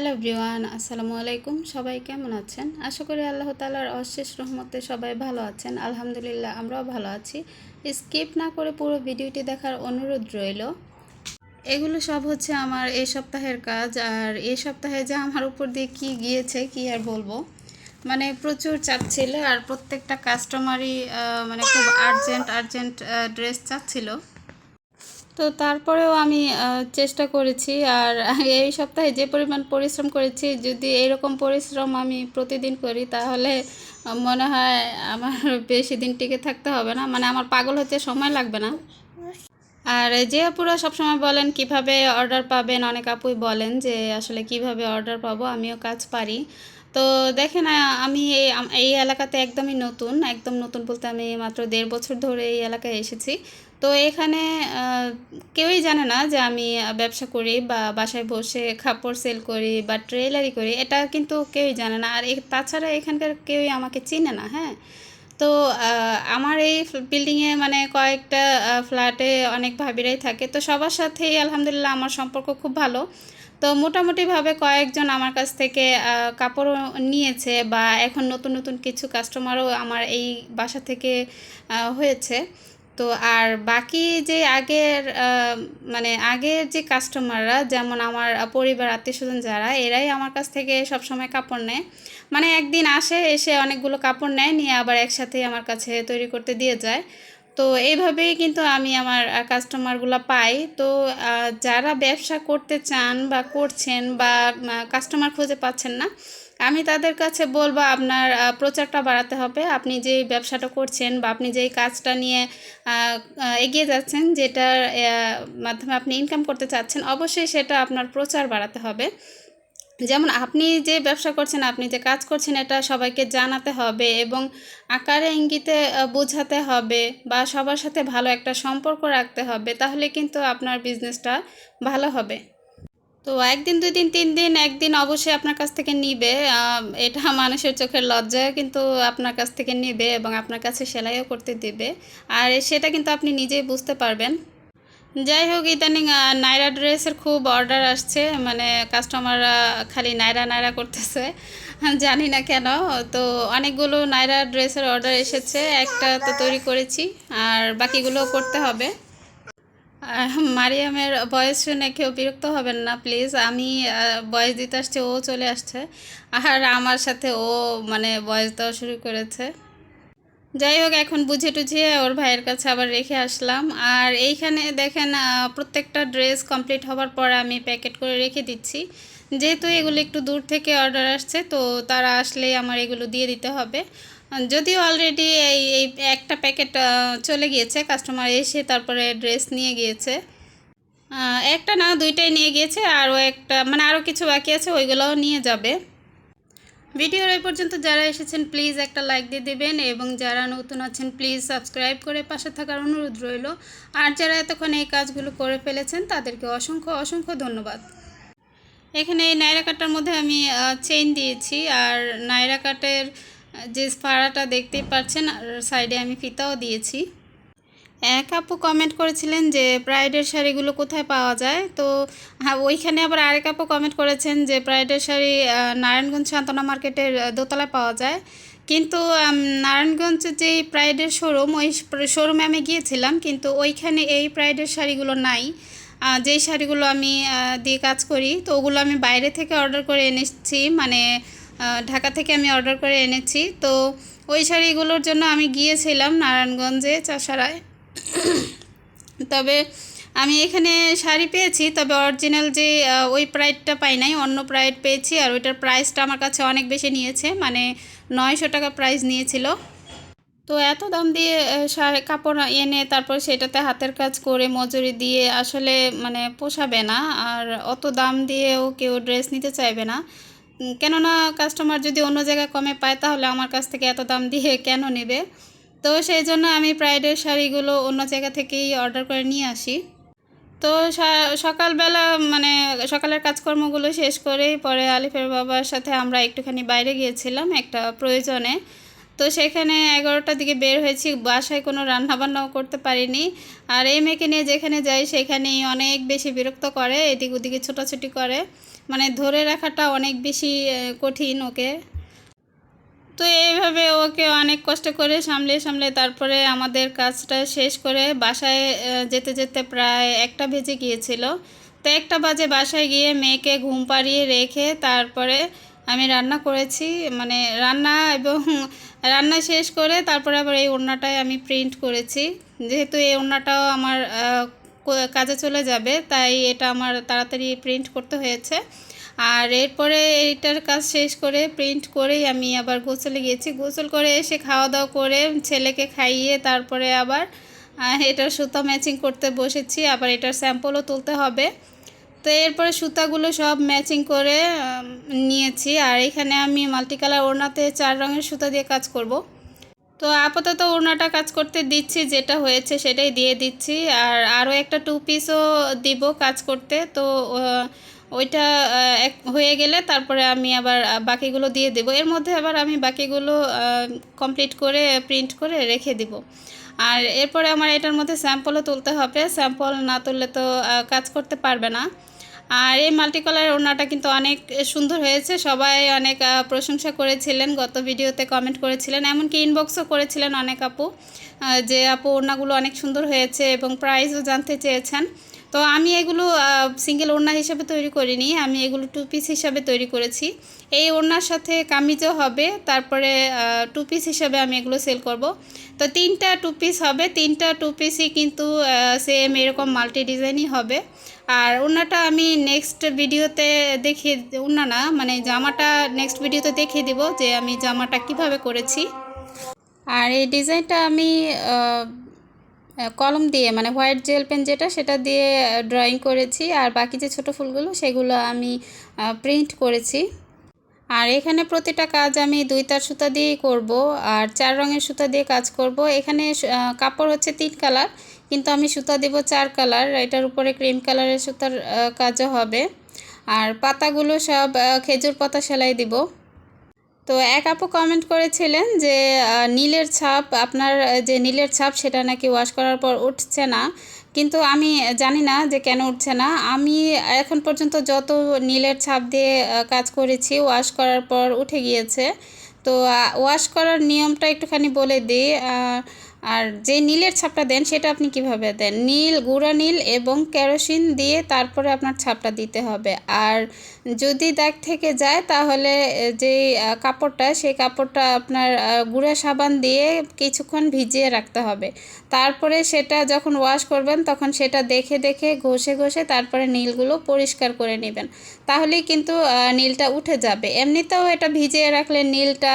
Hello ব্রিওয়ান আসসালামু আলাইকুম। সবাই কেমন আছেন? আশা করি আল্লাহ তালার অশেষ রহমতে সবাই ভালো আছেন। আলহামদুলিল্লাহ আমরাও ভালো আছি। স্কিপ না করে পুরো ভিডিওটি দেখার অনুরোধ রইল। এগুলো সব হচ্ছে আমার এই সপ্তাহের কাজ, আর এই সপ্তাহে যে আমার উপর দিয়ে কি গিয়েছে, কি আর বলব? মানে প্রচুর চাপ ছিল, আর প্রত্যেকটা কাস্টমারই মানে খুব আর্জেন্ট আর্জেন্ট ড্রেস চাচ্ছিল। তো তারপরেও আমি চেষ্টা করেছি। আর এই সপ্তাহে যে পরিমাণ পরিশ্রম করেছি, যদি এরকম পরিশ্রম আমি প্রতিদিন করি, তাহলে মনে হয় আমার বেশি দিন টিকে থাকতে হবে না। মানে আমার পাগল হতে সময় লাগবে না। আর যে আপুরা সবসময় বলেন, কীভাবে অর্ডার পাবেন? অনেক আপুই বলেন যে, আসলে কীভাবে অর্ডার পাবো? আমিও কাজ পারি। তো দেখেন আমি এই এই এলাকাতে একদমই নতুন। একদম নতুন বলতে আমি মাত্র দেড় বছর ধরে এই এলাকায় এসেছি। তো এখানে কেউই জানে না যে আমি ব্যবসা করি বা বাসায় বসে খাপড় সেল করি বা ট্রেলারি করি এটা কিন্তু কেউই জানে না। আর তাছাড়া এখানকার কেউই আমাকে চিনে না হ্যাঁ? তো আমার এই বিল্ডিংয়ে মানে কয়েকটা ফ্ল্যাটে অনেক ভাবিরাই থাকে। তো সবার সাথেই আলহামদুলিল্লাহ আমার সম্পর্ক খুব ভালো। তো মোটামুটিভাবে কয়েকজন আমার কাছ থেকে আহ, কাপড়ও নিয়েছে বা এখন নতুন নতুন কিছু কাস্টমারও আমার এই বাসা থেকে হয়েছে। তো আর বাকি যে আগের মানে আগের যে কাস্টমাররা যেমন আমার পরিবার আত্মীয় স্বজন যারা, এরাই আমার কাছ থেকে সবসময় কাপড় নেয়। মানে একদিন আসে, এসে অনেকগুলো কাপড় নেয়, নিয়ে আবার একসাথেই আমার কাছে তৈরি করতে দিয়ে যায়। তো এইভাবেই কিন্তু আমি আমার কাস্টমারগুলো পাই। তো যারা ব্যবসা করতে চান বা করছেন বা কাস্টমার খুঁজে পাচ্ছেন না আমি তাদের কাছে বলব আপনার প্রচারটা বাড়াতে হবে। আপনি যে ব্যবসাটা করছেন বা আপনি যেই কাজটা নিয়ে এগিয়ে যাচ্ছেন যেটার মাধ্যমে আপনি ইনকাম করতে চাচ্ছেন, অবশ্যই সেটা আপনার প্রচার বাড়াতে হবে। যেমন আপনি যে ব্যবসা করছেন, আপনি যে কাজ করছেন, এটা সবাইকে জানাতে হবে এবং আকারে ইঙ্গিতে বোঝাতে হবে বা সবার সাথে ভালো একটা সম্পর্ক রাখতে হবে, তাহলে কিন্তু আপনার বিজনেসটা ভালো হবে। তো একদিন দুই দিন তিন দিন একদিন অবশ্যই আপনার কাছ থেকে নিবে। এটা মানুষের চোখের লজ্জায় কিন্তু আপনার কাছ থেকে নিবে এবং আপনার কাছে সেলাইও করতে দিবে। আর সেটা কিন্তু আপনি নিজেই বুঝতে পারবেন। যাই হোক, ইদানিং নায়রা ড্রেসের খুব অর্ডার আসছে। মানে কাস্টমাররা খালি নায়রা নায়রা করতেছে। জানি না কেন, তো অনেকগুলো নায়রা ড্রেসের অর্ডার এসেছে। একটা তো তৈরি করেছি, আর বাকিগুলো করতে হবে। মারিয়ামের বয়স শুনে কেউ বিরক্ত হবেন না প্লিজ আমি ভয়েস দিতে আসছি, ও চলে আসছে। আর আমার সাথে ও মানে ভয়েস দেওয়া শুরু করেছে। যাই হোক, এখন বুঝে টুঝিয়ে ওর ভাইয়ের কাছে আবার রেখে আসলাম। আর এইখানে দেখেন প্রত্যেকটা ড্রেস কমপ্লিট হওয়ার পর আমি প্যাকেট করে রেখে দিচ্ছি। যেহেতু এগুলো একটু দূর থেকে অর্ডার আসছে, তো তারা আসলেই আমার এগুলো দিয়ে দিতে হবে। যদিও অলরেডি এই এই একটা প্যাকেট চলে গিয়েছে কাস্টমার এসে তারপরে ড্রেস নিয়ে গিয়েছে। একটা না, দুইটাই নিয়ে গিয়েছে, আরও একটা মানে আরও কিছু বাকি আছে, ওইগুলোও নিয়ে যাবে। ভিডিওর এই পর্যন্ত, যারা এসেছেন প্লিজ একটা লাইক দিয়ে দেবেন, এবং যারা নতুন আছেন প্লিজ সাবস্ক্রাইব করে পাশে থাকার অনুরোধ রইল। আর যারা এতক্ষণ এই কাজগুলো করে ফেলেছেন, তাদেরকে অসংখ্য অসংখ্য ধন্যবাদ। এখানে এই নায়রা কাটার মধ্যে আমি চেইন দিয়েছি, আর নাইরা কাটের যে ফাড়াটা দেখতেই পাচ্ছেন আর সাইডে আমি ফিতাও দিয়েছি। এক আপু কমেন্ট করেছিলেন যে ব্রাইডের শাড়িগুলো কোথায় পাওয়া যায়? তো হ্যাঁ ওইখানে আবার আরেক আপু কমেন্ট করেছেন যে ব্রাইডের শাড়ি নারায়ণগঞ্জ সান্তনা মার্কেটের দোতলায় পাওয়া যায়। কিন্তু নারায়ণগঞ্জ যে প্রাইডের শোরুম ওই শোরুমে আমি গিয়েছিলাম, কিন্তু ওইখানে এই প্রাইডের শাড়িগুলো নাই। যেই শাড়িগুলো আমি দিয়ে কাজ করি, তো ওগুলো আমি বাইরে থেকে অর্ডার করে এনেছি। মানে ঢাকা থেকে আমি অর্ডার করে এনেছি। তো ওই শাড়িগুলোর জন্য আমি গিয়েছিলাম নারায়ণগঞ্জে চাষারায়। তবে আমি এখানে শাড়ি পেয়েছি, তবে অরিজিনাল যে ওই প্রাইডটা পাই নাই, অন্য প্রাইড পেয়েছি আর ওইটার প্রাইসটা আমার কাছে অনেক বেশি নিয়েছে মানে নয়শো টাকা প্রাইস নিয়েছিল। তো এত দাম দিয়ে শাড়ি, কাপড় এনে তারপর সেটাতে হাতের কাজ করে মজুরি দিয়ে আসলে মানে পোষাবে না, আর অত দাম দিয়েও কেউ ড্রেস নিতে চাইবে না। কেননা কাস্টমার যদি অন্য জায়গায় কমে পায়, তাহলে আমার কাছ থেকে এত দাম দিয়ে কেন নেবে? তো সেই জন্য আমি প্রাইডের শাড়িগুলো অন্য জায়গা থেকেই অর্ডার করে নিয়ে আসি। তো সকালবেলা মানে সকালের কাজকর্মগুলো শেষ করেই পরে আলিফের বাবার সাথে আমরা একটুখানি বাইরে গিয়েছিলাম একটা প্রয়োজনে। তো সেখানে এগারোটার দিকে বের হয়েছি, বাসায় কোনো রান্নাবান্নাও করতে পারিনি। আর এই মেয়েকে নিয়ে যেখানে যাই, সেখানেই অনেক বেশি বিরক্ত করে, এদিক ওদিকে ছোটাছুটি করে। মানে ধরে রাখাটা অনেক বেশি কঠিন ওকে। তো এইভাবে ওকে অনেক কষ্ট করে সামলে সামলে তারপরে আমাদের কাজটা শেষ করে বাসায় যেতে যেতে প্রায় একটা বেজে গিয়েছিল। তো একটা বাজে বাসায় গিয়ে মেয়েকে ঘুম পাড়িয়ে রেখে তারপরে আমি রান্না করেছি। মানে রান্না এবং রান্না শেষ করে তারপরে আবার এই ওড়নাটায় আমি প্রিন্ট করেছি। যেহেতু এই ওড়নাটাও আমার কাজে চলে যাবে, তাই এটা আমার তাড়াতাড়ি প্রিন্ট করতে হয়েছে। আর এরপরে এইটার কাজ শেষ করে প্রিন্ট করেই আমি আবার গোসলে গিয়েছি। গোসল করে এসে খাওয়া দাওয়া করে ছেলেকে খাইয়ে তারপরে আবার এটার সুতা ম্যাচিং করতে বসেছি। আবার এটার স্যাম্পলও তুলতে হবে। তো এরপরে সুতাগুলো সব ম্যাচিং করে নিয়েছি। আর এখানে আমি মাল্টি কালার ওড়নাতে চার রঙের সুতা দিয়ে কাজ করব। তো আপাতত ওড়নাটা কাজ করতে দিচ্ছি, যেটা হয়েছে সেটাই দিয়ে দিচ্ছি। আর আরও একটা টু পিসও দিব কাজ করতে, তো ওইটা এক, হয়ে গেলে তারপরে আমি আবার বাকিগুলো দিয়ে দেবো। এর মধ্যে আবার আমি বাকিগুলো কমপ্লিট করে প্রিন্ট করে রেখে দিব। আর এরপরে আমার এটার মধ্যে স্যাম্পলও তুলতে হবে। স্যাম্পল না তুললে তো কাজ করতে পারবে না। আর এই মাল্টি কালার ওড়নাটা কিন্তু অনেক সুন্দর হয়েছে। সবাই অনেক প্রশংসা করেছিলেন, গত ভিডিওতে কমেন্ট করেছিলেন, এমনকি ইনবক্সও করেছিলেন অনেক আপু যে আপু ওড়নাগুলো অনেক সুন্দর হয়েছে এবং প্রাইসও জানতে চেয়েছেন। তো আমি এগুলো সিঙ্গেল ওড়না হিসাবে তৈরি করিনি, আমি এগুলো টু পিস হিসাবে তৈরি করেছি। এই ওড়নার সাথে কামিজও হবে, তারপরে টু পিস হিসাবে আমি এগুলো সেল করব। তো তিনটা টু পিস হবে, তিনটা টু পিসই কিন্তু সেম এরকম মাল্টি ডিজাইনই হবে। আর ওড়নাটা আমি নেক্সট ভিডিওতে দেখিয়ে ওড়না না মানে জামাটা নেক্সট ভিডিওতে দেখিয়ে দিব যে আমি জামাটা কীভাবে করেছি। আর এই ডিজাইনটা আমি কলম দিয়ে মানে হোয়াইট জেল পেন যেটা, সেটা দিয়ে ড্রয়িং করেছি। আর বাকি যে ছোট ফুলগুলো, সেগুলো আমি প্রিন্ট করেছি। আর এখানে প্রতিটা কাজ আমি দুই তার সুতা দিয়েই করব, আর চার রঙের সুতা দিয়ে কাজ করব। এখানে কাপড় হচ্ছে তিন কালার। কিন্তু আমি সুতা দেব চার কালার, এটার উপরে ক্রিম কালারের সুতার কাজও হবে। আর পাতাগুলো সব খেজুর পাতা সেলাই দিব। তো এক আপু কমেন্ট করেছিলেন যে নীলের ছাপ, আপনার যে নীলের ছাপ সেটা নাকি ওয়াশ করার পর উঠছে না। কিন্তু আমি জানি না যে কেন উঠছে না। আমি এখন পর্যন্ত যত নীলের ছাপ দিয়ে কাজ করেছি ওয়াশ করার পর উঠে গিয়েছে। তো ওয়াশ করার নিয়মটা একটুখানি বলে দিই। আর যে নীলের ছাপটা দেন, সেটা আপনি কীভাবে দেন? নীল, গুঁড়া নীল এবং কেরোসিন দিয়ে তারপরে আপনার ছাপটা দিতে হবে। আর যদি দাগ থেকে যায়, তাহলে যে কাপড়টা, সেই কাপড়টা আপনার গুঁড়া সাবান দিয়ে কিছুক্ষণ ভিজিয়ে রাখতে হবে। তারপরে সেটা যখন ওয়াশ করবেন, তখন সেটা দেখে দেখে, ঘষে ঘষে তারপরে নীলগুলো পরিষ্কার করে নেবেন। তাহলেই কিন্তু নীলটা উঠে যাবে। এমনিতেও এটা ভিজিয়ে রাখলে নীলটা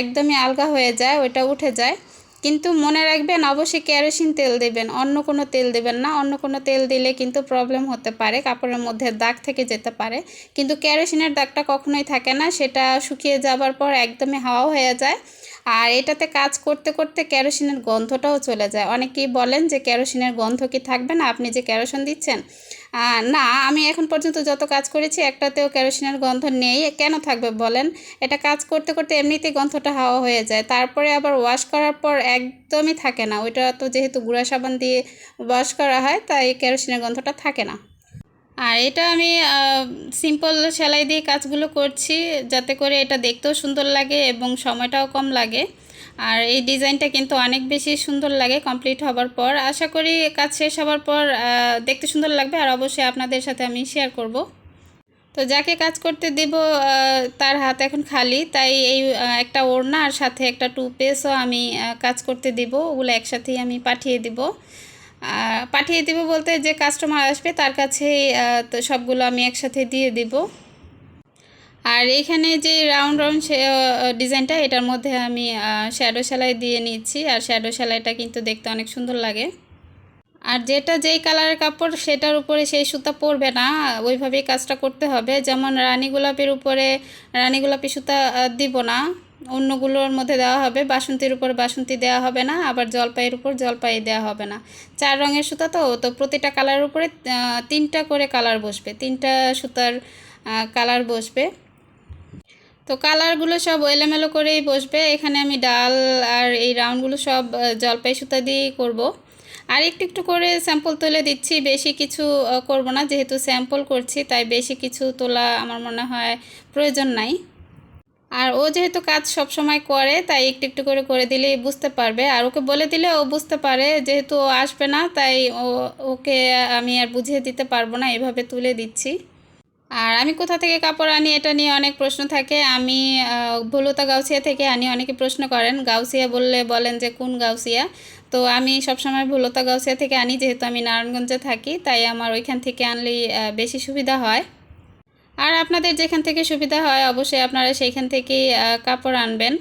একদমই আলগা হয়ে যায় ওটা উঠে যায়। কিন্তু মনে রাখবেন, অবশ্যই কেরোসিন তেল দেবেন, অন্য কোনো তেল দেবেন না। অন্য কোনো তেল দিলে কিন্তু প্রবলেম হতে পারে, কাপড়ের মধ্যে দাগ থেকে যেতে পারে। কিন্তু কেরোসিনের দাগটা কখনোই থাকে না, সেটা শুকিয়ে যাবার পর একদমই হাওয়া হয়ে যায়। আর এটাতে কাজ করতে করতে কেরোসিনের গন্ধটাও চলে যায়। অনেকেই বলেন যে কেরোসিনের গন্ধ কি থাকবে না? আপনি যে কেরোসিন দিচ্ছেন না, আমি এখন পর্যন্ত যত কাজ করেছি একটাতেও কেরোসিনের গন্ধ নেই। কেন থাকবে বলেন? এটা কাজ করতে করতে এমনিতেই গন্ধটা হাওয়া হয়ে যায়। তারপরে আবার ওয়াশ করার পর একদমই থাকে না। ওইটা তো যেহেতু গুঁড়া সাবান দিয়ে ওয়াশ করা হয়, তাই কেরোসিনের গন্ধটা থাকে না। আর এটা আমি সিম্পল সেলাই দিয়ে কাজগুলো করছি যাতে করে এটা দেখতেও সুন্দর লাগে এবং সময়টাও কম লাগে। আর এই ডিজাইনটা কিন্তু অনেক বেশি সুন্দর লাগে কমপ্লিট হবার পর। আশা করি কাজ শেষ হবার পর দেখতে সুন্দর লাগবে আর অবশ্যই আপনাদের সাথে আমি শেয়ার করব। তো যাকে কাজ করতে দেব তার হাত এখন খালি, তাই এই একটা ওড়না আর সাথে একটা টু পিসও আমি কাজ করতে দিব। ওগুলো একসাথেই আমি পাঠিয়ে দিব। পাঠিয়ে দিব বলতে যে কাস্টমার আসবে তার কাছে তো সবগুলো আমি একসাথে দিয়ে দিব। আর এখানে যে রাউন্ড রাউন্ড ডিজাইনটা এটার মধ্যে আমি শ্যাডো সেলাই দিয়ে নিচ্ছি। আর শ্যাডো সেলাইটা কিন্তু দেখতে অনেক সুন্দর লাগে। আর যেটা যেই কালারের কাপড়, সেটার উপরে সেই সুতা পরবে না। ওইভাবেই কাজটা করতে হবে। যেমন রানী গোলাপের উপরে, রানী গোলাপি সুতা দিব না। অন্যগুলোর মধ্যে দেওয়া হবে। বাসন্তীর উপর বাসন্তী দেওয়া হবে না, আবার জলপাইয়ের উপর জলপাই দেওয়া হবে না। চার রঙের সুতা তো তো প্রতিটা কালারের উপরে তিনটা করে কালার বসবে, তিনটা সুতার কালার বসবে। তো কালারগুলো সব এলোমেলো করেই বসবে। এখানে আমি ডাল আর এই রাউন্ডগুলো সব জলপাই সুতা দিয়েই করব। আর একটু একটু করে স্যাম্পল তুলে দিচ্ছি, বেশি কিছু করব না। যেহেতু স্যাম্পল করছি, তাই বেশি কিছু তোলা আমার মনে হয় প্রয়োজন নাই। আর ও যেহেতু কাজ সব সময় করে, তাই একটু একটু করে করে দিলেই বুঝতে পারবে। আর ওকে বলে দিলে ও বুঝতে পারে, যেহেতু ও আসবে না, তাই ও, ওকে আমি আর বুঝিয়ে দিতে পারব না, এভাবে তুলে দিচ্ছি। আর আমি কোথা থেকে কাপড় আনি এটা নিয়ে অনেক প্রশ্ন থাকে। আমি ভুলতা গাউসিয়া থেকে আনি অনেকে প্রশ্ন করেন। গাউসিয়া বললে বলেন যে, কোন গাউসিয়া তো আমি সবসময় ভুলতা গাউসিয়া থেকে আনি, যেহেতু আমি নারায়ণগঞ্জে থাকি, তাই আমার ওইখান থেকে আনলেই বেশি সুবিধা হয়। আর আপনাদের যেখান থেকে সুবিধা হয়, অবশ্যই আপনারা সেইখান থেকেই কাপড় আনবেন।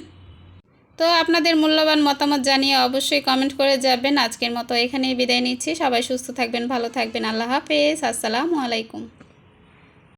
তো আপনাদের মূল্যবান মতামত জানিয়ে অবশ্যই কমেন্ট করে যাবেন। আজকের মতো এখানেই বিদায় নিচ্ছি। সবাই সুস্থ থাকবেন, ভালো থাকবেন। আল্লাহ হাফেজ। আসসালামু আলাইকুম।